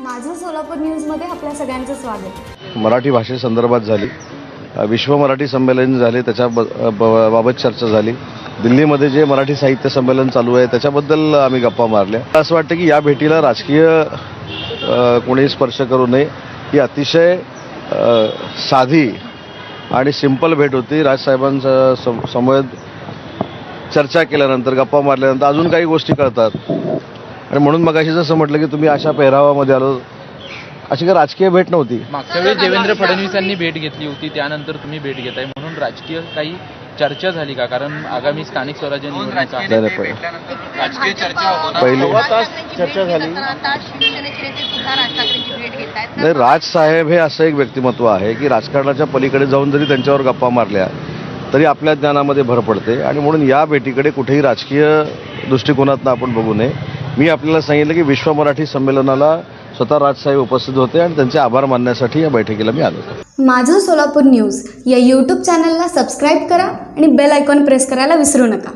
माझं सोलापूर न्यूजमध्ये आपल्या सगळ्यांचं स्वागत. मराठी भाषेसंदर्भात झाली. विश्व मराठी संमेलन झाले त्याच्या बाबत चर्चा झाली. दिल्लीमध्ये जे मराठी साहित्य संमेलन चालू आहे त्याच्याबद्दल आम्ही गप्पा मारल्या. असं वाटतं की या भेटीला राजकीय कोणीही कोणी स्पर्श करू नये. ही अतिशय साधी आणि सिंपल भेट होती. राजसाहेबांचं सम- समवेत चर्चा केल्यानंतर गप्पा मारल्यानंतर अजून काही गोष्टी कळतात. आणि म्हणून मग जसं म्हटलं की तुम्ही अशा पेहरावामध्ये आलो. अशी काही राजकीय भेट नव्हती. मागच्या वेळी देवेंद्र फडणवीस यांनी भेट घेतली होती त्यानंतर तुम्ही भेट घेताय. म्हणून राजकीय काही चर्चा झाली का? कारण आगामी स्थानिक स्वराज्य निवडणुका. राजकीय चर्चा पहिले. चर्चा झाली. राज राजसाहेब हे असं एक व्यक्तिमत्व आहे की राजकारणाच्या पलीकडे जाऊन जरी त्यांच्यावर गप्पा मारल्या तरी आपल्या ज्ञानामध्ये भर पडते. आणि म्हणून या भेटीकडे कुठेही राजकीय दृष्टिकोनातनं आपण बघू नये. मी आपल्याला सांगितलं की विश्व मराठी संमेलनाला स्वतः राजसाहेब उपस्थित होते आणि त्यांचे आभार मानण्यासाठी या बैठकीला मी आलो होतो. माझं सोलापूर न्यूज या यूट्यूब चॅनलला सबस्क्राईब करा आणि बेल आयकॉन प्रेस करायला विसरू नका.